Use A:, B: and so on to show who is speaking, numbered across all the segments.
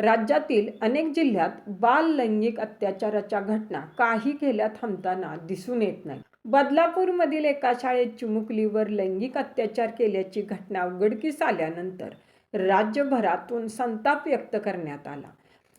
A: राज्यातील अनेक जिल्ह्यात बाल लैंगिक अत्याचाराच्या घटना काही केल्या थांबताना दिसून येत नाही. बदलापूरमधील एका शाळेत चिमुकलीवर लैंगिक अत्याचार केल्याची घटना उघडकीस आल्यानंतर राज्यभरातून संताप व्यक्त करण्यात आला.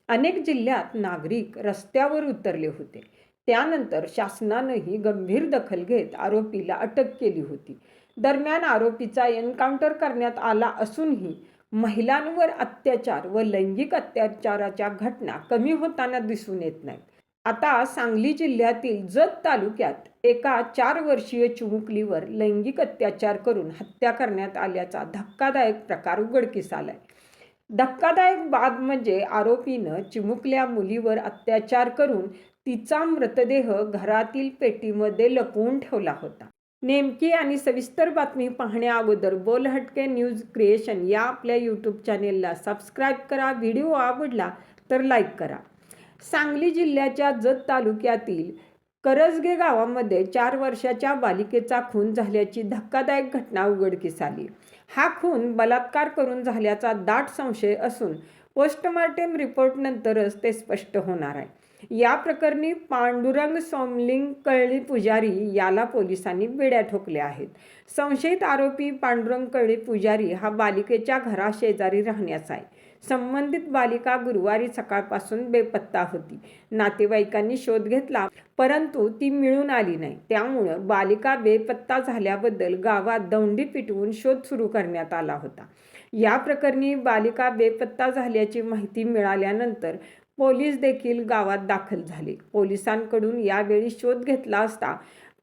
A: अनेक जिल्ह्यात नागरिक रस्त्यावर उतरले होते. त्यानंतर शासनानंही गंभीर दखल घेत आरोपीला अटक केली होती. दरम्यान आरोपीचा एन्काउंटर करण्यात आला असूनही महिलांवर अत्याचार व लैंगिक अत्याचाराच्या घटना कमी होताना दिसून येत नाहीत. आता सांगली जिल्ह्यातील जत तालुक्यात एका चार वर्षीय चिमुकलीवर लैंगिक अत्याचार करून हत्या करण्यात आल्याचा धक्कादायक प्रकार उघडकीस आलाय. धक्कादायक बाब म्हणजे आरोपीनं चिमुकल्या मुलीवर अत्याचार करून तिचा मृतदेह घरातील पेटीमध्ये लपवून ठेवला होता. नेमकी आणि सविस्तर बातमी पाहण्याअगोदर बोलहटके बोल हटके न्यूज क्रिएशन या आपल्या यूट्यूब चॅनेलला सबस्क्राईब करा व्हिडिओ आवडला तर लाईक करा. सांगली जिल्ह्याच्या जत तालुक्यातील करजगे गावामध्ये चार वर्षाच्या बालिकेचा खून झाल्याची धक्कादायक घटना उघडकीस आली. हा खून बलात्कार करून झाल्याचा दाट संशय असून पोस्टमार्टम रिपोर्टनंतरच ते स्पष्ट होणार आहे. या प्रकरणी पांडुरंग सोमलिंग कळली पुजारी याला पोलिसांनी बेड्या ठोकल्या आहेत. संशयित आरोपी पांडुरंग कळली पुजारी हा बालिकेच्या घराशेजारी राहण्याचा आहे. संबंधित बालिका गुरुवारी सकाळपासून बेपत्ता होती. नातेवाईकांनी शोध घेतला परंतु ती मिळून आली नाही. त्यामुळं बालिका बेपत्ता झाल्याबद्दल गावात दौंडी पिटवून शोध सुरू करण्यात आला होता. या प्रकरणी बालिका बेपत्ता झाल्याची माहिती मिळाल्यानंतर पोलीस देखील गावात दाखल झाले. पोलिसांकडून यावेळी शोध घेतला असता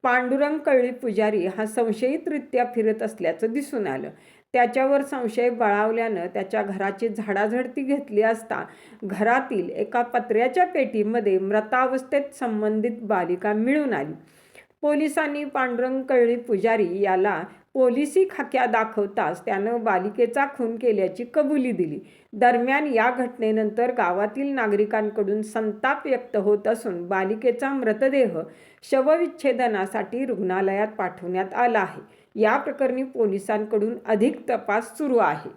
A: पांडुरंग कळली पुजारी हा संशयितरित्या फिरत असल्याचं दिसून आलं. त्याच्यावर संशय बळावल्यानं त्याच्या घराची झाडाझडती घेतली असता घरातील एका पत्र्याच्या पेटीमध्ये मृतावस्थेत संबंधित बालिका मिळून आली. पोलिसांनी पांडुरंग कळली पुजारी याला पोलिसी खाक्या दाखवताच त्यानं बालिकेचा खून केल्याची कबुली दिली. दरम्यान या घटनेनंतर गावातील नागरिकांकडून संताप व्यक्त होत असून बालिकेचा मृतदेह शवविच्छेदनासाठी रुग्णालयात पाठवण्यात आला आहे. या प्रकरणी पोलिसांकडून अधिक तपास सुरू आहे.